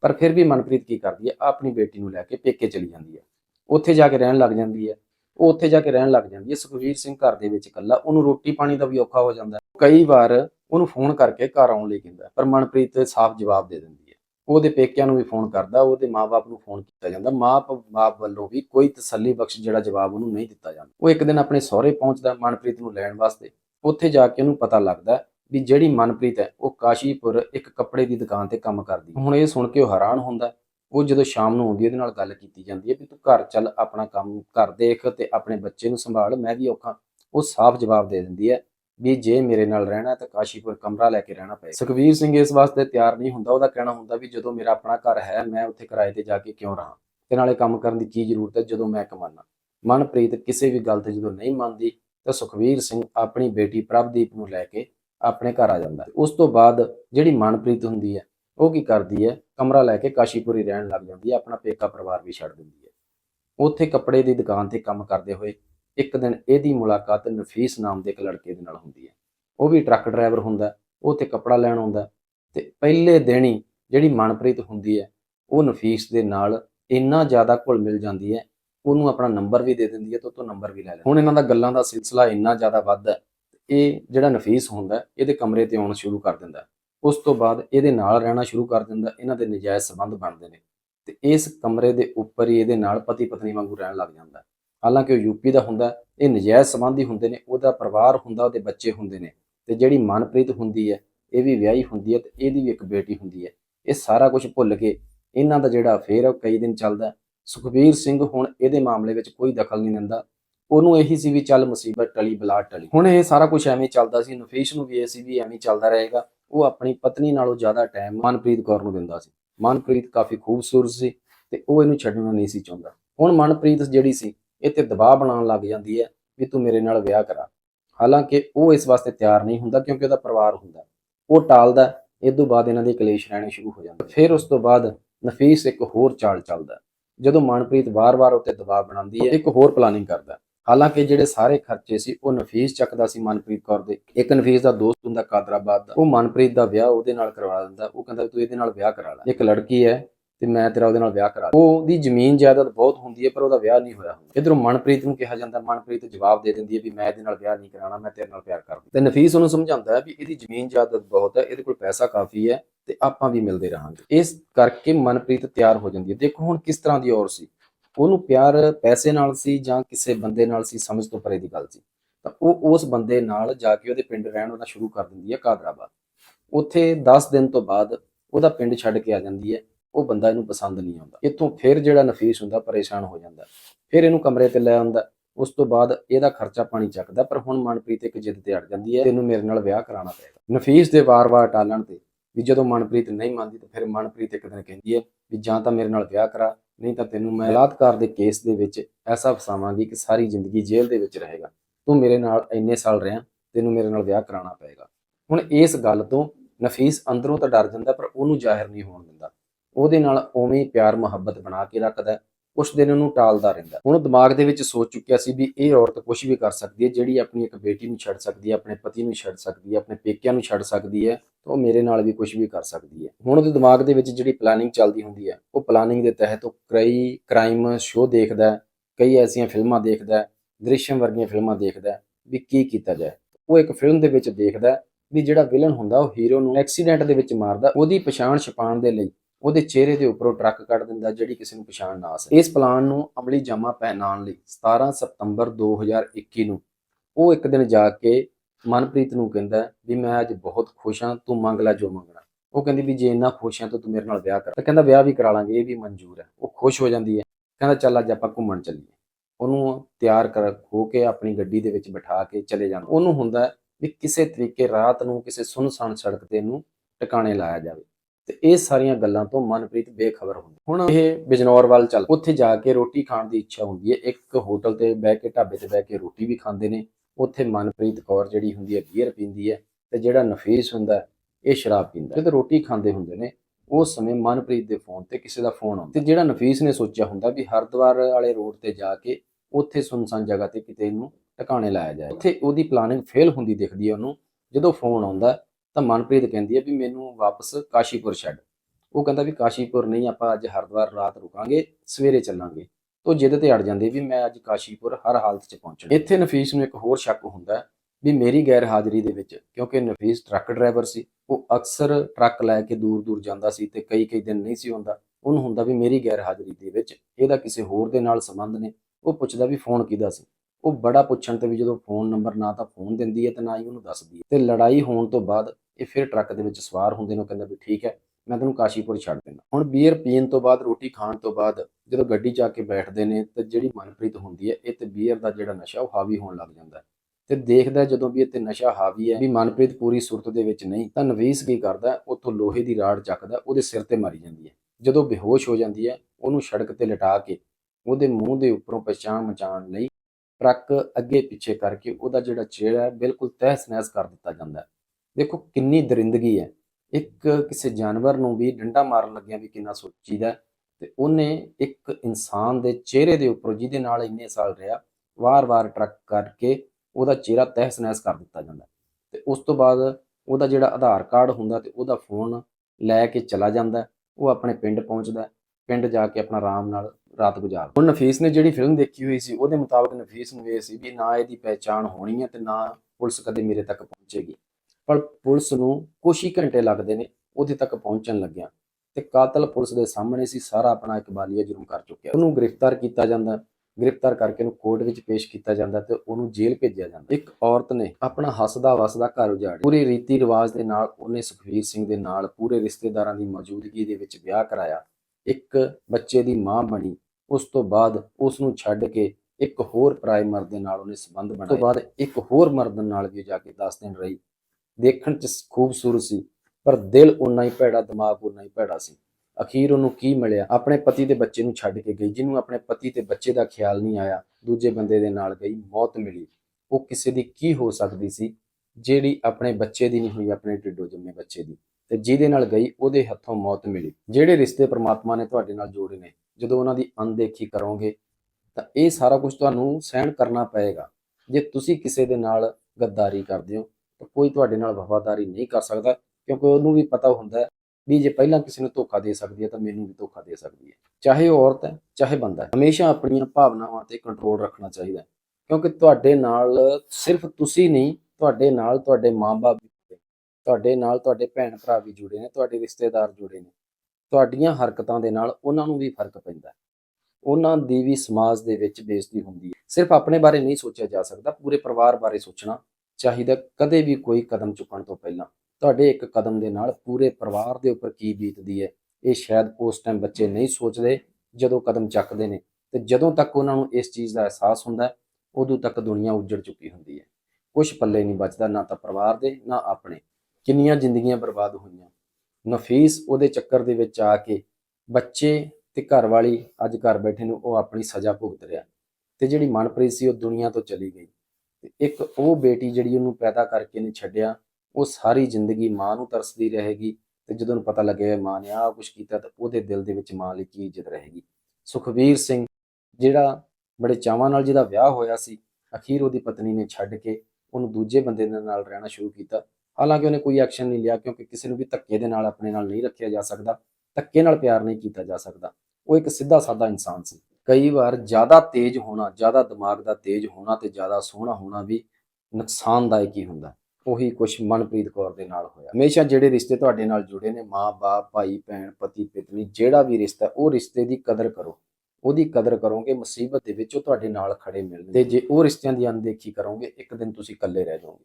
ਪਰ ਫਿਰ ਵੀ ਮਨਪ੍ਰੀਤ ਕੀ ਕਰਦੀ ਹੈ ਆਪਣੀ ਬੇਟੀ ਨੂੰ ਲੈ ਕੇ ਪੇਕੇ ਚਲੀ ਜਾਂਦੀ ਹੈ ਉੱਥੇ ਜਾ ਕੇ ਰਹਿਣ ਲੱਗ ਜਾਂਦੀ ਹੈ ਉਹ ਉੱਥੇ ਜਾ ਕੇ ਰਹਿਣ ਲੱਗ ਜਾਂਦੀ ਹੈ ਸੁਖਵੀਰ ਸਿੰਘ ਘਰ ਦੇ ਵਿੱਚ ਇਕੱਲਾ, ਉਹਨੂੰ ਰੋਟੀ ਪਾਣੀ ਦਾ ਵੀ ਔਖਾ ਹੋ ਜਾਂਦਾ। ਕਈ ਵਾਰ ਉਹਨੂੰ ਫੋਨ ਕਰਕੇ ਘਰ ਆਉਣ ਲਈ ਕਹਿੰਦਾ, ਪਰ ਮਨਪ੍ਰੀਤ ਸਾਫ਼ ਜਵਾਬ ਦੇ ਦਿੰਦੀ ਹੈ ਉਹਦੇ ਪੇਕਿਆਂ ਨੂੰ ਵੀ ਫੋਨ ਕਰਦਾ, ਉਹਦੇ ਮਾਪੇ ਨੂੰ ਫੋਨ ਕੀਤਾ ਜਾਂਦਾ। ਮਾਂ-ਬਾਪ ਵੱਲੋਂ ਵੀ ਕੋਈ ਤਸੱਲੀ ਬਖਸ਼ ਜਿਹੜਾ ਜਵਾਬ ਉਹਨੂੰ ਨਹੀਂ ਦਿੱਤਾ ਜਾਂਦਾ। ਉਹ ਇੱਕ ਦਿਨ ਆਪਣੇ ਸਹੁਰੇ ਪਹੁੰਚਦਾ ਮਨਪ੍ਰੀਤ ਨੂੰ ਲੈਣ ਵਾਸਤੇ। ਉੱਥੇ ਜਾ ਕੇ ਉਹਨੂੰ ਪਤਾ ਲੱਗਦਾ ਵੀ ਜਿਹੜੀ ਮਨਪ੍ਰੀਤ ਹੈ, ਉਹ ਕਾਸ਼ੀਪੁਰ ਇੱਕ ਕੱਪੜੇ ਦੀ ਦੁਕਾਨ ਤੇ ਕੰਮ ਕਰਦੀ ਹੁਣ ਇਹ ਸੁਣ ਕੇ ਉਹ ਹੈਰਾਨ ਹੁੰਦਾ ਉਹ ਜਦੋਂ ਸ਼ਾਮ ਨੂੰ ਆਉਂਦੀ ਉਹਦੇ ਨਾਲ ਗੱਲ ਕੀਤੀ ਜਾਂਦੀ ਹੈ ਵੀ ਤੂੰ ਘਰ ਚੱਲ, ਆਪਣਾ ਕੰਮ ਘਰ ਦੇਖ ਤੇ ਆਪਣੇ ਬੱਚੇ ਨੂੰ ਸੰਭਾਲ, ਮੈਂ ਵੀ ਔਖਾ। ਉਹ ਸਾਫ਼ ਜਵਾਬ ਦੇ ਦਿੰਦੀ ਹੈ ਵੀ ਜੇ ਮੇਰੇ ਨਾਲ ਰਹਿਣਾ ਤਾਂ ਕਾਸ਼ੀਪੁਰ ਕਮਰਾ ਲੈ ਕੇ ਰਹਿਣਾ ਪਏ ਸੁਖਵੀਰ ਸਿੰਘ ਇਸ ਵਾਸਤੇ ਤਿਆਰ ਨਹੀਂ ਹੁੰਦਾ। ਉਹਦਾ ਕਹਿਣਾ ਹੁੰਦਾ ਵੀ ਜਦੋਂ ਮੇਰਾ ਆਪਣਾ ਘਰ ਹੈ, ਮੈਂ ਉੱਥੇ ਕਿਰਾਏ ਤੇ ਜਾ ਕੇ ਕਿਉਂ ਰਹਾਂ? ਤੇ ਨਾਲੇ ਕੰਮ ਕਰਨ ਦੀ ਕੀ ਜ਼ਰੂਰਤ ਹੈ ਜਦੋਂ ਮੈਂ ਕਮਾਨਾ? ਮਨਪ੍ਰੀਤ ਕਿਸੇ ਵੀ ਗੱਲ ਤੇ ਜਦੋਂ ਨਹੀਂ ਮੰਨਦੀ, ਤਾਂ ਸੁਖਵੀਰ ਸਿੰਘ ਆਪਣੀ ਬੇਟੀ ਪ੍ਰਭਦੀਪ ਨੂੰ ਲੈ ਕੇ ਆਪਣੇ ਘਰ ਆ ਜਾਂਦਾ ਉਸ ਤੋਂ ਬਾਅਦ ਜਿਹੜੀ ਮਨਪ੍ਰੀਤ ਹੁੰਦੀ ਹੈ, ਉਹ ਕੀ ਕਰਦੀ ਹੈ? ਕਮਰਾ ਲੈ ਕੇ ਕਾਸ਼ੀਪੁਰੀ ਰਹਿਣ ਲੱਗ ਜਾਂਦੀ ਹੈ। ਆਪਣਾ ਪੇਕਾ ਪਰਿਵਾਰ ਵੀ ਛੱਡ ਦਿੰਦੀ ਹੈ। ਉੱਥੇ ਕੱਪੜੇ ਦੀ ਦੁਕਾਨ ਤੇ ਕੰਮ ਕਰਦੇ ਹੋਏ ਇੱਕ ਦਿਨ ਇਹਦੀ ਮੁਲਾਕਾਤ ਨਫੀਸ ਨਾਮ ਦੇ ਇੱਕ ਲੜਕੇ ਦੇ ਨਾਲ ਹੁੰਦੀ ਹੈ। ਉਹ ਵੀ ਟਰੱਕ ਡਰਾਈਵਰ ਹੁੰਦਾ ਉਹ ਤੇ ਕੱਪੜਾ ਲੈਣ ਆਉਂਦਾ ਹੈ ਤੇ ਪਹਿਲੇ ਦਿਨ ਹੀ ਜਿਹੜੀ ਮਨਪ੍ਰੀਤ ਹੁੰਦੀ ਹੈ, ਉਹ ਨਫੀਸ ਦੇ ਨਾਲ ਇੰਨਾ ਜ਼ਿਆਦਾ ਘੁਲ ਮਿਲ ਜਾਂਦੀ ਹੈ, ਉਹਨੂੰ ਆਪਣਾ ਨੰਬਰ ਵੀ ਦੇ ਦਿੰਦੀ ਹੈ ਤੇ ਉਹ ਤੋਂ ਨੰਬਰ ਵੀ ਲੈ ਲੈਂਦੀ ਹੁਣ ਇਹਨਾਂ ਦਾ ਗੱਲਾਂ ਦਾ ਸਿਲਸਿਲਾ ਇੰਨਾ ਜ਼ਿਆਦਾ ਵੱਧਦਾ ਇਹ ਜਿਹੜਾ ਨਫੀਸ ਹੁੰਦਾ ਇਹਦੇ ਕਮਰੇ ਤੇ ਆਉਣਾ ਸ਼ੁਰੂ ਕਰ ਦਿੰਦਾ ਉਸ ਤੋਂ ਬਾਅਦ ਇਹਦੇ ਨਾਲ ਰਹਿਣਾ ਸ਼ੁਰੂ ਕਰ ਦਿੰਦਾ ਇਹਨਾਂ ਦੇ ਨਜਾਇਜ਼ ਸੰਬੰਧ ਬਣਦੇ ਨੇ ਤੇ ਇਸ ਕਮਰੇ ਦੇ ਉੱਪਰ ਹੀ ਇਹਦੇ ਨਾਲ ਪਤੀ ਪਤਨੀ ਵਾਂਗੂ ਰਹਿਣ ਲੱਗ ਜਾਂਦਾ ਹਾਲਾਂਕਿ ਉਹ ਯੂਪੀ ਦਾ ਹੁੰਦਾ ਇਹ ਨਜਾਇਜ਼ ਸੰਬੰਧੀ ਹੁੰਦੇ ਨੇ, ਉਹਦਾ ਪਰਿਵਾਰ ਹੁੰਦਾ, ਉਹਦੇ ਬੱਚੇ ਹੁੰਦੇ ਨੇ, ਤੇ ਜਿਹੜੀ ਮਨਪ੍ਰੀਤ ਹੁੰਦੀ ਹੈ, ਇਹ ਵੀ ਵਿਆਹੀ ਹੁੰਦੀ ਹੈ ਤੇ ਇਹਦੀ ਵੀ ਇੱਕ ਬੇਟੀ ਹੁੰਦੀ ਹੈ। ਇਹ ਸਾਰਾ ਕੁਝ ਭੁੱਲ ਕੇ ਇਹਨਾਂ ਦਾ ਜਿਹੜਾ ਅਫੇਅਰ ਹੈ, ਉਹ ਕਈ ਦਿਨ ਚੱਲਦਾ ਸੁਖਬੀਰ ਸਿੰਘ ਹੁਣ ਇਹਦੇ ਮਾਮਲੇ ਵਿੱਚ ਕੋਈ ਦਖਲ ਨਹੀਂ ਦਿੰਦਾ। ਉਹਨੂੰ ਇਹੀ ਸੀ ਵੀ ਚੱਲ ਮੁਸੀਬਤ ਟਲੀ ਬਲਾ ਟਲੀ। ਹੁਣ ਇਹ ਸਾਰਾ ਕੁਝ ਐਵੇਂ ਚੱਲਦਾ ਸੀ, ਨਫੀਸ਼ ਨੂੰ ਵੀ ਇਹ ਸੀ ਵੀ ਐਵੇਂ ਚੱਲਦਾ ਰਹੇਗਾ। ਉਹ ਆਪਣੀ ਪਤਨੀ ਨਾਲੋਂ ਜ਼ਿਆਦਾ ਟਾਈਮ ਮਨਪ੍ਰੀਤ ਕੌਰ ਨੂੰ ਦਿੰਦਾ ਸੀ। ਮਨਪ੍ਰੀਤ ਕਾਫੀ ਖੂਬਸੂਰਤ ਸੀ ਤੇ ਉਹ ਇਹਨੂੰ ਛੱਡਣਾ ਨਹੀਂ ਸੀ ਚਾਹੁੰਦਾ। ਹੁਣ ਮਨਪ੍ਰੀਤ ਜਿਹੜੀ ਸੀ ਇਹ ਤੇ ਦਬਾਅ ਬਣਾਉਣ ਲੱਗ ਜਾਂਦੀ ਹੈ ਵੀ ਤੂੰ ਮੇਰੇ ਨਾਲ ਵਿਆਹ ਕਰਾ। ਹਾਲਾਂਕਿ ਉਹ ਇਸ ਵਾਸਤੇ ਤਿਆਰ ਨਹੀਂ ਹੁੰਦਾ ਕਿਉਂਕਿ ਉਹਦਾ ਪਰਿਵਾਰ ਹੁੰਦਾ। ਉਹ ਟਾਲਦਾ ਇਸ ਤੋਂ ਬਾਅਦ ਇਹਨਾਂ ਦੇ ਕਲੇਸ਼ ਰਹਿਣੇ ਸ਼ੁਰੂ ਹੋ ਜਾਂਦੇ। ਫਿਰ ਉਸ ਤੋਂ ਬਾਅਦ ਨਫੀਸ ਇੱਕ ਹੋਰ ਚਾਲ ਚੱਲਦਾ। ਜਦੋਂ ਮਨਪ੍ਰੀਤ ਵਾਰ-ਵਾਰ ਉੱਤੇ ਦਬਾਅ ਬਣਾਉਂਦੀ ਹੈ, ਇੱਕ ਹੋਰ ਪਲਾਨਿੰਗ ਕਰਦਾ। ਹਾਲਾਂਕਿ ਜਿਹੜੇ ਸਾਰੇ ਖਰਚੇ ਸੀ, ਉਹ ਨਫੀਸ ਚੱਕਦਾ ਸੀ ਮਨਪ੍ਰੀਤ ਕੌਰ ਦੇ। ਇੱਕ ਨਫੀਸ ਦਾ ਦੋਸਤ ਹੁੰਦਾ ਕਾਦਰਾਬਾਦ ਦਾ। ਉਹ ਮਨਪ੍ਰੀਤ ਦਾ ਵਿਆਹ ਉਹਦੇ ਨਾਲ ਕਰਵਾ ਦਿੰਦਾ। ਉਹ ਕਹਿੰਦਾ, ਤੂੰ ਇਹਦੇ ਨਾਲ ਵਿਆਹ ਕਰਾ ਲੈ। ਇੱਕ ਲੜਕੀ ਹੈ ਤੇ ਮੈਂ ਤੇਰਾ ਉਹਦੇ ਨਾਲ ਵਿਆਹ ਕਰਾ ਉਹਦੀ ਜ਼ਮੀਨ ਜਾਇਦਾਦ ਬਹੁਤ ਹੁੰਦੀ ਹੈ, ਪਰ ਉਹਦਾ ਵਿਆਹ ਨਹੀਂ ਹੋਇਆ ਹੁੰਦਾ। ਇਧਰੋਂ ਮਨਪ੍ਰੀਤ ਨੂੰ ਕਿਹਾ ਜਾਂਦਾ, ਮਨਪ੍ਰੀਤ ਜਵਾਬ ਦੇ ਦਿੰਦੀ ਹੈ ਵੀ ਮੈਂ ਇਹਦੇ ਨਾਲ ਵਿਆਹ ਨਹੀਂ ਕਰਾਉਣਾ, ਮੈਂ ਤੇਰੇ ਨਾਲ ਪਿਆਰ ਕਰਦੀ। ਤੇ ਨਫੀਸ ਉਹਨੂੰ ਸਮਝਾਉਂਦਾ ਹੈ ਵੀ ਇਹਦੀ ਜ਼ਮੀਨ ਜਾਇਦਾਦ ਬਹੁਤ ਹੈ, ਇਹਦੇ ਕੋਲ ਪੈਸਾ ਕਾਫੀ ਹੈ ਤੇ ਆਪਾਂ ਵੀ ਮਿਲਦੇ ਰਹਾਂਗੇ। ਇਸ ਕਰਕੇ ਮਨਪ੍ਰੀਤ ਤਿਆਰ ਹੋ ਜਾਂਦੀ ਹੈ। ਦੇਖੋ ਹੁਣ ਕਿਸ ਤਰ੍ਹਾਂ ਦੀ ਔਰ ਸੀ। ਉਹਨੂੰ ਪਿਆਰ ਪੈਸੇ ਨਾਲ ਸੀ ਜਾਂ ਕਿਸੇ ਬੰਦੇ ਨਾਲ ਸੀ, ਸਮਝ ਤੋਂ ਪਰੇ ਦੀ ਗੱਲ ਸੀ। ਤਾਂ ਉਹ ਉਸ ਬੰਦੇ ਨਾਲ ਜਾ ਕੇ ਉਹਦੇ ਪਿੰਡ ਰਹਿਣ ਉਹਦਾ ਸ਼ੁਰੂ ਕਰ ਦਿੰਦੀ ਹੈ ਕਾਦਰਾਬਾਦ। ਉੱਥੇ 10 ਦਿਨ ਤੋਂ ਬਾਅਦ ਉਹਦਾ ਪਿੰਡ ਛੱਡ ਕੇ ਆ ਜਾਂਦੀ ਹੈ। ਉਹ ਬੰਦਾ ਇਹਨੂੰ ਪਸੰਦ ਨਹੀਂ ਆਉਂਦਾ। ਇੱਥੋਂ ਫਿਰ ਜਿਹੜਾ ਨਫੀਸ ਹੁੰਦਾ, ਪਰੇਸ਼ਾਨ ਹੋ ਜਾਂਦਾ। ਫਿਰ ਇਹਨੂੰ ਕਮਰੇ ਤੇ ਲੈ ਆਉਂਦਾ। ਉਸ ਤੋਂ ਬਾਅਦ ਇਹਦਾ ਖਰਚਾ ਪਾਣੀ ਚੱਕਦਾ, ਪਰ ਹੁਣ ਮਨਪ੍ਰੀਤ ਇੱਕ ਜਿੱਦ ਤੇ ਅੜ ਜਾਂਦੀ ਹੈ। ਤੈਨੂੰ ਮੇਰੇ ਨਾਲ ਵਿਆਹ ਕਰਾਉਣਾ ਪਏਗਾ। ਨਫੀਸ ਦੇ ਵਾਰ-ਵਾਰ ਟਾਲਣ ਤੇ ਵੀ ਜਦੋਂ ਮਨਪ੍ਰੀਤ ਨਹੀਂ ਮੰਨਦੀ, ਤਾਂ ਫਿਰ ਮਨਪ੍ਰੀਤ ਇੱਕ ਦਿਨ ਕਹਿੰਦੀ ਹੈ ਵੀ ਜਾਂ ਤਾਂ ਮੇਰੇ ਨਾਲ ਵਿਆਹ ਕਰਾ, ਨਹੀਂ ਤਾਂ ਤੈਨੂੰ ਮੈਂ ਬਲਾਤਕਾਰ ਦੇ ਕੇਸ ਦੇ ਵਿੱਚ ਐਸਾ ਫਸਾਵਾਂਗੀ ਕਿ ਸਾਰੀ ਜ਼ਿੰਦਗੀ ਜੇਲ੍ਹ ਦੇ ਵਿੱਚ ਰਹੇਗਾ। ਤੂੰ ਮੇਰੇ ਨਾਲ ਇੰਨੇ ਸਾਲ ਰਿਹਾ, ਤੈਨੂੰ ਮੇਰੇ ਨਾਲ ਵਿਆਹ ਕਰਾਉਣਾ ਪਏਗਾ। ਹੁਣ ਇਸ ਗੱਲ ਤੋਂ ਨਫੀਸ ਅੰਦਰੋਂ ਤਾਂ ਡਰ ਜਾਂਦਾ, ਪਰ ਉਹਨੂੰ ਜ਼ਾਹਿਰ ਨਹੀਂ ਹੋਣ ਦਿੰਦਾ। ਉਹਦੇ ਨਾਲ ਉਵੇਂ ਹੀ ਪਿਆਰ ਮੁਹੱਬਤ ਬਣਾ ਕੇ ਰੱਖਦਾ ਉਸ ਦਿਨ ਉਹਨੂੰ ਟਾਲਦਾ ਰਹਿੰਦਾ ਹੁਣ ਦਿਮਾਗ ਦੇ ਵਿੱਚ ਸੋਚ ਚੁੱਕਿਆ ਸੀ ਵੀ ਇਹ ਔਰਤ ਕੁਝ ਵੀ ਕਰ ਸਕਦੀ ਹੈ ਜਿਹੜੀ ਆਪਣੀ ਇੱਕ ਬੇਟੀ ਨੂੰ ਛੱਡ ਸਕਦੀ ਹੈ ਆਪਣੇ ਪਤੀ ਨੂੰ ਛੱਡ ਸਕਦੀ ਹੈ ਆਪਣੇ ਪੇਕਿਆਂ ਨੂੰ ਛੱਡ ਸਕਦੀ ਹੈ ਤਾਂ ਉਹ ਮੇਰੇ ਨਾਲ ਵੀ ਕੁਝ ਵੀ ਕਰ ਸਕਦੀ ਹੈ। ਹੁਣ ਉਹਦੇ ਦਿਮਾਗ ਦੇ ਵਿੱਚ ਜਿਹੜੀ ਪਲਾਨਿੰਗ ਚੱਲਦੀ ਹੁੰਦੀ ਹੈ ਉਹ ਪਲਾਨਿੰਗ ਦੇ ਤਹਿਤ ਉਹ ਕਈ ਕ੍ਰਾਈਮ ਸ਼ੋਅ ਦੇਖਦਾ ਕਈ ਐਸੀਆਂ ਫਿਲਮਾਂ ਦੇਖਦਾ ਹੈ, ਦ੍ਰਿਸ਼ਮ ਵਰਗੀਆਂ ਫਿਲਮਾਂ ਦੇਖਦਾ ਵੀ ਕੀ ਕੀਤਾ ਜਾਏ। ਉਹ ਇੱਕ ਫਿਲਮ ਦੇ ਵਿੱਚ ਦੇਖਦਾ ਵੀ ਜਿਹੜਾ ਵਿਲਨ ਹੁੰਦਾ ਉਹ ਹੀਰੋ ਨੂੰ ਐਕਸੀਡੈਂਟ ਦੇ ਵਿੱਚ ਮਾਰਦਾ ਉਹਦੀ ਪਛਾਣ ਛਪਾਉਣ ਦੇ ਲਈ ਉਹਦੇ ਚਿਹਰੇ ਦੇ ਉੱਪਰੋਂ ਟਰੱਕ ਕੱਢ ਦਿੰਦਾ ਜਿਹੜੀ ਕਿਸੇ ਨੂੰ ਪਛਾਣ ਨਾ ਆ ਸਕੇ। ਇਸ ਪਲਾਨ ਨੂੰ ਅਮਲੀ ਜਾਮਾ ਪਹਿਨਾਉਣ ਲਈ 17 ਸਤੰਬਰ 2021 ਨੂੰ ਉਹ ਇੱਕ ਦਿਨ ਜਾ ਕੇ ਮਨਪ੍ਰੀਤ ਨੂੰ ਕਹਿੰਦਾ ਵੀ ਮੈਂ ਅੱਜ ਬਹੁਤ ਖੁਸ਼ ਹਾਂ, ਤੂੰ ਮੰਗ ਲੈ ਜੋ ਮੰਗਣਾ। ਉਹ ਕਹਿੰਦੀ ਵੀ ਜੇ ਇੰਨਾ ਖੁਸ਼ ਹਾਂ ਤਾਂ ਤੂੰ ਮੇਰੇ ਨਾਲ ਵਿਆਹ ਕਰ। ਤਾਂ ਕਹਿੰਦਾ ਵਿਆਹ ਵੀ ਕਰਾ ਲਾਂਗੇ, ਇਹ ਵੀ ਮਨਜ਼ੂਰ ਹੈ। ਉਹ ਖੁਸ਼ ਹੋ ਜਾਂਦੀ ਹੈ। ਕਹਿੰਦਾ ਚੱਲ ਅੱਜ ਆਪਾਂ ਘੁੰਮਣ ਚੱਲੀਏ। ਉਹਨੂੰ ਤਿਆਰ ਕਰ ਹੋ ਕੇ ਆਪਣੀ ਗੱਡੀ ਦੇ ਵਿੱਚ ਬਿਠਾ ਕੇ ਚਲੇ ਜਾਂਦਾ ਉਹਨੂੰ ਹੁੰਦਾ ਵੀ ਕਿਸੇ ਤਰੀਕੇ ਰਾਤ ਨੂੰ ਕਿਸੇ ਸੁੰਨਸਾਨ ਸੜਕ ਤੇ ਇਹਨੂੰ ਟਿਕਾਣੇ ਲਾਇਆ ਜਾਵੇ। ਤੇ ਇਹ ਸਾਰੀਆਂ ਗੱਲਾਂ ਤੋਂ ਮਨਪ੍ਰੀਤ ਬੇਖਬਰ ਹੁੰਦੀ। ਹੁਣ ਇਹ ਬਿਜਨੌਰ ਵੱਲ ਚੱਲ, ਉੱਥੇ ਜਾ ਕੇ ਰੋਟੀ ਖਾਣ ਦੀ ਇੱਛਾ ਹੁੰਦੀ ਹੈ। ਇੱਕ ਹੋਟਲ ਤੇ ਬਹਿ ਕੇ, ਢਾਬੇ ਤੇ ਬਹਿ ਕੇ ਰੋਟੀ ਵੀ ਖਾਂਦੇ ਨੇ। ਉੱਥੇ ਮਨਪ੍ਰੀਤ ਕੌਰ ਜਿਹੜੀ ਹੁੰਦੀ ਹੈ ਬੀਅਰ ਪੀਂਦੀ ਹੈ ਤੇ ਜਿਹੜਾ ਨਫੀਸ ਹੁੰਦਾ ਇਹ ਸ਼ਰਾਬ ਪੀਂਦਾ ਜਦੋਂ ਰੋਟੀ ਖਾਂਦੇ ਹੁੰਦੇ ਨੇ, ਉਸ ਸਮੇਂ ਮਨਪ੍ਰੀਤ ਦੇ ਫੋਨ ਤੇ ਕਿਸੇ ਦਾ ਫੋਨ ਆਉਂਦਾ ਤੇ ਜਿਹੜਾ ਨਫੀਸ ਨੇ ਸੋਚਿਆ ਹੁੰਦਾ ਵੀ ਹਰਿਦੁਆਰ ਵਾਲੇ ਰੋਡ ਤੇ ਜਾ ਕੇ ਉੱਥੇ ਸੁਨਸਾਨ ਜਗ੍ਹਾ ਤੇ ਕਿਤੇ ਇਹਨੂੰ ਟਿਕਾਣੇ ਲਾਇਆ ਜਾਏ। ਉੱਥੇ ਉਹਦੀ ਪਲਾਨਿੰਗ ਫੇਲ ਹੁੰਦੀ ਦਿਖਦੀ ਹੈ ਉਹਨੂੰ। ਜਦੋਂ ਫੋਨ ਆਉਂਦਾ ਤਾਂ ਮਨਪ੍ਰੀਤ ਕਹਿੰਦੀ ਹੈ ਵੀ ਮੈਨੂੰ ਵਾਪਸ ਕਾਸ਼ੀਪੁਰ ਛੱਡ। ਉਹ ਕਹਿੰਦਾ ਵੀ ਕਾਸ਼ੀਪੁਰ ਨਹੀਂ, ਆਪਾਂ ਅੱਜ ਹਰਿਦੁਆਰ ਰਾਤ ਰੁਕਾਂਗੇ, ਸਵੇਰੇ ਚੱਲਾਂਗੇ। ਉਹ ਜਿੱਦ ਤੇ ਅੜ ਜਾਂਦੇ ਵੀ ਮੈਂ ਅੱਜ ਕਾਸ਼ੀਪੁਰ ਹਰ ਹਾਲਤ 'ਚ ਪਹੁੰਚਣਾ। ਇੱਥੇ ਨਫੀਸ ਨੂੰ ਇੱਕ ਹੋਰ ਸ਼ੱਕ ਹੁੰਦਾ ਵੀ ਮੇਰੀ ਗੈਰ ਹਾਜ਼ਰੀ ਦੇ ਵਿੱਚ, ਕਿਉਂਕਿ ਨਫੀਸ ਟਰੱਕ ਡਰਾਈਵਰ ਸੀ, ਉਹ ਅਕਸਰ ਟਰੱਕ ਲੈ ਕੇ ਦੂਰ ਦੂਰ ਜਾਂਦਾ ਸੀ ਤੇ ਕਈ ਕਈ ਦਿਨ ਨਹੀਂ ਸੀ ਹੁੰਦਾ ਉਹਨੂੰ ਹੁੰਦਾ ਵੀ ਮੇਰੀ ਗੈਰ ਹਾਜ਼ਰੀ ਦੇ ਵਿੱਚ ਇਹਦਾ ਕਿਸੇ ਹੋਰ ਦੇ ਨਾਲ ਸੰਬੰਧ ਨੇ। ਉਹ ਪੁੱਛਦਾ ਵੀ ਫੋਨ ਕਿਹਦਾ ਸੀ? ਉਹ ਬੜਾ ਪੁੱਛਣ ਤੇ ਵੀ ਜਦੋਂ ਫੋਨ ਨੰਬਰ ਨਾ ਤਾਂ ਫੋਨ ਦਿੰਦੀ ਹੈ ਤੇ ਨਾ ਹੀ ਉਹਨੂੰ ਦੱਸਦੀ ਹੈ। ਤੇ ਲੜਾਈ ਹੋਣ ਤੋਂ ਬਾਅਦ ਇਹ ਫਿਰ ਟਰੱਕ ਦੇ ਵਿੱਚ ਸਵਾਰ ਹੁੰਦੇ ਨੇ ਉਹ ਕਹਿੰਦਾ ਵੀ ਠੀਕ ਹੈ ਮੈਂ ਤੈਨੂੰ ਕਾਸ਼ੀਪੁਰ ਛੱਡ ਦਿੰਦਾ। ਹੁਣ ਬੀਅਰ ਪੀਣ ਤੋਂ ਬਾਅਦ ਰੋਟੀ ਖਾਣ ਤੋਂ ਬਾਅਦ ਜਦੋਂ ਗੱਡੀ 'ਚ ਆ ਕੇ ਬੈਠਦੇ ਨੇ ਤੇ ਜਿਹੜੀ ਮਨਪ੍ਰੀਤ ਹੁੰਦੀ ਹੈ ਇਹ ਤੇ ਬੀਅਰ ਦਾ ਜਿਹੜਾ ਨਸ਼ਾ ਉਹ ਹਾਵੀ ਹੋਣ ਲੱਗ ਜਾਂਦਾ ਹੈ। ਤੇ ਦੇਖਦਾ ਜਦੋਂ ਵੀ ਇਹ ਤੇ ਨਸ਼ਾ ਹਾਵੀ ਹੈ ਵੀ ਮਨਪ੍ਰੀਤ ਪੂਰੀ ਸੁਰਤ ਦੇ ਵਿੱਚ ਨਹੀਂ ਤਾਂ ਨਵੀਸ ਕੀ ਕਰਦਾ ਹੈ, ਉੱਥੋਂ ਲੋਹੇ ਦੀ ਰਾੜ ਚੱਕਦਾ ਉਹਦੇ ਸਿਰ ਤੇ ਮਾਰੀ ਜਾਂਦੀ ਹੈ। ਜਦੋਂ ਬੇਹੋਸ਼ ਹੋ ਜਾਂਦੀ ਹੈ ਉਹਨੂੰ ਸੜਕ ਤੇ ਲਟਾ ਕੇ ਉਹਦੇ ਮੂੰਹ ਦੇ ਉੱਪਰੋਂ ਪਛਾਣ ਮਚਾਉਣ ਲਈ ਟਰੱਕ ਅੱਗੇ ਪਿੱਛੇ ਕਰਕੇ ਉਹਦਾ ਜਿਹੜਾ ਚਿਹਰਾ ਹੈ, ਬਿਲਕੁਲ ਤਹਿਸ ਨਹਿਸ ਕਰ ਦਿੱਤਾ ਜਾਂਦਾ ਹੈ। ਦੇਖੋ ਕਿੰਨੀ ਦਰਿੰਦਗੀ ਹੈ। ਇੱਕ ਕਿਸੇ ਜਾਨਵਰ ਨੂੰ ਵੀ ਡੰਡਾ ਮਾਰਨ ਲੱਗਿਆ ਵੀ ਕਿੰਨਾ ਸੋਚੀਦਾ ਹੈ ਤੇ ਉਹਨੇ ਇੱਕ ਇਨਸਾਨ ਦੇ ਚਿਹਰੇ ਦੇ ਉੱਪਰ ਜਿਹਦੇ ਨਾਲ ਇੰਨੇ ਸਾਲ ਰਿਹਾ, ਵਾਰ-ਵਾਰ ਟਰੱਕ ਕਰਕੇ ਉਹਦਾ ਚਿਹਰਾ ਤਹਿਸ ਨਹਿਸ ਕਰ ਦਿੱਤਾ ਜਾਂਦਾ ਹੈ। ਤੇ ਉਸ ਤੋਂ ਬਾਅਦ ਉਹਦਾ ਜਿਹੜਾ ਆਧਾਰ ਕਾਰਡ ਹੁੰਦਾ ਤੇ ਉਹਦਾ ਫੋਨ ਲੈ ਕੇ ਚਲਾ ਜਾਂਦਾ ਉਹ ਆਪਣੇ ਪਿੰਡ ਪਹੁੰਚਦਾ ਪਿੰਡ ਜਾ ਕੇ ਆਪਣਾ ਆਰਾਮ ਨਾਲ ਰਾਤ ਗੁਜ਼ਾਰ। ਹੁਣ ਨਫੀਸ ਨੇ ਜਿਹੜੀ ਫਿਲਮ ਦੇਖੀ ਹੋਈ ਸੀ, ਉਹਦੇ ਮੁਤਾਬਕ ਨਫੀਸ ਨੂੰ ਇਹ ਸੀ ਵੀ ਨਾ ਇਹਦੀ ਪਹਿਚਾਣ ਹੋਣੀ ਹੈ ਤੇ ਨਾ ਪੁਲਿਸ ਕਦੇ ਮੇਰੇ ਤੱਕ ਪਹੁੰਚੇਗੀ। ਪਰ ਪੁਲਿਸ ਨੂੰ ਕੁਛ ਹੀ ਘੰਟੇ ਲੱਗਦੇ ਨੇ, ਉਹਦੇ ਤੱਕ ਪਹੁੰਚਣ ਲੱਗਿਆ। ਤੇ ਕਾਤਲ ਪੁਲਿਸ ਦੇ ਸਾਹਮਣੇ ਸੀ, ਸਾਰਾ ਆਪਣਾ ਇਕਬਾਲੀਆ ਜੁਰਮ ਕਰ ਚੁੱਕਿਆ। ਉਹਨੂੰ ਗ੍ਰਿਫਤਾਰ ਕੀਤਾ ਜਾਂਦਾ, ਗ੍ਰਿਫਤਾਰ ਕਰਕੇ ਉਹਨੂੰ ਕੋਰਟ ਵਿੱਚ ਪੇਸ਼ ਕੀਤਾ ਜਾਂਦਾ ਤੇ ਉਹਨੂੰ ਜੇਲ੍ਹ ਭੇਜਿਆ ਜਾਂਦਾ। ਇੱਕ ਔਰਤ ਨੇ ਆਪਣਾ ਹੱਸਦਾ ਵਸਦਾ ਘਰ ਉਜਾੜਿਆ। ਪੂਰੇ ਰੀਤੀ ਰਿਵਾਜ ਦੇ ਨਾਲ ਉਹਨੇ ਸੁਖਵੀਰ ਸਿੰਘ ਦੇ ਨਾਲ ਪੂਰੇ ਰਿਸ਼ਤੇਦਾਰਾਂ ਦੀ ਮੌਜੂਦਗੀ ਦੇ ਵਿੱਚ ਵਿਆਹ ਕਰਾਇਆ। ਇੱਕ ਬੱਚੇ ਦੀ ਮਾਂ ਬਣੀ। ਉਸ ਤੋਂ ਬਾਅਦ ਉਸ ਨੂੰ ਛੱਡ ਕੇ ਇੱਕ ਹੋਰ ਪਰਾਏ ਮਰਦ ਦੇ ਨਾਲ ਉਹਨੇ ਸੰਬੰਧ ਬਣਾਏ। ਉਸ ਤੋਂ ਬਾਅਦ ਇੱਕ ਹੋਰ ਮਰਦ ਨਾਲ ਵੀ ਜਾ ਕੇ 10 ਦਿਨ ਰਹੀ। ਦੇਖਣ 'ਚ ਖੂਬਸੂਰਤ ਸੀ, ਪਰ ਦਿਲ ਉਨਾ ਹੀ ਭੈੜਾ, ਦਿਮਾਗ ਉਨਾ ਹੀ ਭੈੜਾ ਸੀ। ਅਖੀਰ ਉਹਨੂੰ ਕੀ ਮਿਲਿਆ? ਆਪਣੇ ਪਤੀ ਦੇ ਬੱਚੇ ਨੂੰ ਛੱਡ ਕੇ ਗਈ, ਜਿਹਨੂੰ ਆਪਣੇ ਪਤੀ ਤੇ ਬੱਚੇ ਦਾ ਖਿਆਲ ਨਹੀਂ ਆਇਆ। ਦੂਜੇ ਬੰਦੇ ਦੇ ਨਾਲ ਗਈ, ਮੌਤ ਮਿਲੀ। ਉਹ ਕਿਸੇ ਦੀ ਕੀ ਹੋ ਸਕਦੀ ਸੀ, ਜਿਹੜੀ ਆਪਣੇ ਬੱਚੇ ਦੀ ਨਹੀਂ ਹੋਈ, ਆਪਣੇ ਢਿੱਡੋਂ ਜੰਮੇ ਬੱਚੇ ਦੀ। ਤੇ ਜਿਹਦੇ ਨਾਲ ਗਈ, ਉਹਦੇ ਹੱਥੋਂ ਮੌਤ ਮਿਲੀ। ਜਿਹੜੇ ਰਿਸ਼ਤੇ ਪ੍ਰਮਾਤਮਾ ਨੇ ਤੁਹਾਡੇ ਨਾਲ ਜੋੜੇ ਨੇ ਜਦੋਂ ਉਹਨਾਂ ਦੀ ਅਣਦੇਖੀ ਕਰੋਗੇ, ਤਾਂ ਇਹ ਸਾਰਾ ਕੁਝ ਤੁਹਾਨੂੰ ਸਹਿਣ ਕਰਨਾ ਪਏਗਾ। ਜੇ ਤੁਸੀਂ ਕਿਸੇ ਦੇ ਨਾਲ ਗੱਦਾਰੀ ਕਰਦੇ ਹੋ, ਤਾਂ ਕੋਈ ਤੁਹਾਡੇ ਨਾਲ ਵਫਾਦਾਰੀ ਨਹੀਂ ਕਰ ਸਕਦਾ, ਕਿਉਂਕਿ ਉਹਨੂੰ ਵੀ ਪਤਾ ਹੁੰਦਾ ਵੀ ਜੇ ਪਹਿਲਾਂ ਕਿਸੇ ਨੂੰ ਧੋਖਾ ਦੇ ਸਕਦੀ ਹੈ, ਤਾਂ ਮੈਨੂੰ ਵੀ ਧੋਖਾ ਦੇ ਸਕਦੀ ਹੈ। ਚਾਹੇ ਉਹ ਔਰਤ ਹੈ, ਚਾਹੇ ਬੰਦਾ ਹੈ, ਹਮੇਸ਼ਾ ਆਪਣੀਆਂ ਭਾਵਨਾਵਾਂ ਤੇ ਕੰਟਰੋਲ ਰੱਖਣਾ ਚਾਹੀਦਾ ਹੈ, ਕਿਉਂਕਿ ਤੁਹਾਡੇ ਨਾਲ ਸਿਰਫ ਤੁਸੀਂ ਨਹੀਂ, ਤੁਹਾਡੇ ਨਾਲ ਤੁਹਾਡੇ ਮਾਂ-ਬਾਪ ਵੀ ਜੁੜੇ ਤੁਹਾਡੇ ਨਾਲ ਤੁਹਾਡੇ ਭੈਣ ਭਰਾ ਵੀ ਜੁੜੇ ਨੇ, ਤੁਹਾਡੇ ਰਿਸ਼ਤੇਦਾਰ ਜੁੜੇ ਨੇ। ਤੁਹਾਡੀਆਂ ਹਰਕਤਾਂ ਦੇ ਨਾਲ ਉਹਨਾਂ ਨੂੰ ਵੀ ਫ਼ਰਕ ਪੈਂਦਾ ਉਹਨਾਂ ਦੀ ਵੀ ਸਮਾਜ ਦੇ ਵਿੱਚ ਬੇਇੱਜ਼ਤੀ ਹੁੰਦੀ ਹੈ। ਸਿਰਫ ਆਪਣੇ ਬਾਰੇ ਨਹੀਂ ਸੋਚਿਆ ਜਾ ਸਕਦਾ, ਪੂਰੇ ਪਰਿਵਾਰ ਬਾਰੇ ਸੋਚਣਾ ਚਾਹੀਦਾ ਕਦੇ ਵੀ ਕੋਈ ਕਦਮ ਚੁੱਕਣ ਤੋਂ ਪਹਿਲਾਂ ਤੁਹਾਡੇ ਇੱਕ ਕਦਮ ਦੇ ਨਾਲ ਪੂਰੇ ਪਰਿਵਾਰ ਦੇ ਉੱਪਰ ਕੀ ਬੀਤਦੀ ਹੈ, ਇਹ ਸ਼ਾਇਦ ਉਸ ਟਾਈਮ ਬੱਚੇ ਨਹੀਂ ਸੋਚਦੇ ਜਦੋਂ ਕਦਮ ਚੱਕਦੇ ਨੇ ਤੇ ਜਦੋਂ ਤੱਕ ਉਹਨਾਂ ਨੂੰ ਇਸ ਚੀਜ਼ ਦਾ ਅਹਿਸਾਸ ਹੁੰਦਾ ਉਦੋਂ ਤੱਕ ਦੁਨੀਆ ਉੱਜੜ ਚੁੱਕੀ ਹੁੰਦੀ ਹੈ। ਕੁਝ ਪੱਲੇ ਨਹੀਂ ਬਚਦਾ ਨਾ ਤਾਂ ਪਰਿਵਾਰ ਦੇ, ਨਾ ਆਪਣੇ। ਕਿੰਨੀਆਂ ਜ਼ਿੰਦਗੀਆਂ ਬਰਬਾਦ ਹੋਈਆਂ। ਨਫੀਸ ਉਹਦੇ ਚੱਕਰ ਦੇ ਵਿੱਚ ਆ ਕੇ ਬੱਚੇ ਤੇ ਘਰ ਵਾਲੀ ਅੱਜ ਘਰ ਬੈਠੇ ਨੂੰ ਉਹ ਆਪਣੀ ਸਜ਼ਾ ਭੁਗਤ ਰਿਹਾ। ਤੇ ਜਿਹੜੀ ਮਨਪ੍ਰੀਤ ਸੀ ਉਹ ਦੁਨੀਆ ਤੋਂ ਚਲੀ ਗਈ। ਤੇ ਇੱਕ ਉਹ ਬੇਟੀ ਜਿਹੜੀ ਉਹਨੂੰ ਪੈਦਾ ਕਰਕੇ ਨੇ ਛੱਡਿਆ, ਉਹ ਸਾਰੀ ਜ਼ਿੰਦਗੀ ਮਾਂ ਨੂੰ ਤਰਸਦੀ ਰਹੇਗੀ ਤੇ ਜਦੋਂ ਉਹਨੂੰ ਪਤਾ ਲੱਗਿਆ ਮਾਂ ਨੇ ਆਹ ਕੁਝ ਕੀਤਾ ਤਾਂ ਉਹਦੇ ਦਿਲ ਦੇ ਵਿੱਚ ਮਾਂ ਲਈ ਕੀ ਇੱਜ਼ਤ ਰਹੇਗੀ। ਸੁਖਵੀਰ ਸਿੰਘ ਜਿਹੜਾ ਬੜੇ ਚਾਵਾਂ ਨਾਲ ਜਿਹਦਾ ਵਿਆਹ ਹੋਇਆ ਸੀ, ਅਖੀਰ ਉਹਦੀ ਪਤਨੀ ਨੇ ਛੱਡ ਕੇ ਉਹਨੂੰ ਦੂਜੇ ਬੰਦੇ ਦੇ ਨਾਲ ਰਹਿਣਾ ਸ਼ੁਰੂ ਕੀਤਾ। ਹਾਲਾਂਕਿ ਉਹਨੇ ਕੋਈ ਐਕਸ਼ਨ ਨਹੀਂ ਲਿਆ ਕਿਉਂਕਿ ਕਿਸੇ ਨੂੰ ਵੀ ਧੱਕੇ ਦੇ ਨਾਲ ਆਪਣੇ ਨਾਲ ਨਹੀਂ ਰੱਖਿਆ ਜਾ ਸਕਦਾ, ਧੱਕੇ ਨਾਲ ਪਿਆਰ ਨਹੀਂ ਕੀਤਾ ਜਾ ਸਕਦਾ। ਉਹ ਇੱਕ ਸਿੱਧਾ ਸਾਦਾ ਇਨਸਾਨ ਸੀ। ਕਈ ਵਾਰ ਜ਼ਿਆਦਾ ਤੇਜ਼ ਹੋਣਾ, ਜ਼ਿਆਦਾ ਦਿਮਾਗ ਦਾ ਤੇਜ਼ ਹੋਣਾ ਤੇ ਜ਼ਿਆਦਾ ਸੋਹਣਾ ਹੋਣਾ ਵੀ ਨੁਕਸਾਨਦਾਇਕ ਹੀ ਹੁੰਦਾ। ਉਹੀ ਕੁਝ ਮਨਪ੍ਰੀਤ ਕੌਰ ਦੇ ਨਾਲ ਹੋਇਆ। ਹਮੇਸ਼ਾ ਜਿਹੜੇ ਰਿਸ਼ਤੇ ਤੁਹਾਡੇ ਨਾਲ ਜੁੜੇ ਨੇ, ਮਾਂ, ਬਾਪ, ਭਾਈ, ਭੈਣ, ਪਤੀ, ਪਤਨੀ, ਜਿਹੜਾ ਵੀ ਰਿਸ਼ਤਾ, ਉਹ ਰਿਸ਼ਤੇ ਦੀ ਕਦਰ ਕਰੋ। ਉਹਦੀ ਕਦਰ ਕਰੋਗੇ, ਮੁਸੀਬਤ ਦੇ ਵਿੱਚ ਉਹ ਤੁਹਾਡੇ ਨਾਲ ਖੜੇ ਮਿਲਣਗੇ। ਤੇ ਜੇ ਉਹ ਰਿਸ਼ਤਿਆਂ ਦੀ ਅਣਦੇਖੀ ਕਰੋਗੇ, ਇੱਕ ਦਿਨ ਤੁਸੀਂ ਇਕੱਲੇ ਰਹਿ ਜਾਓਗੇ।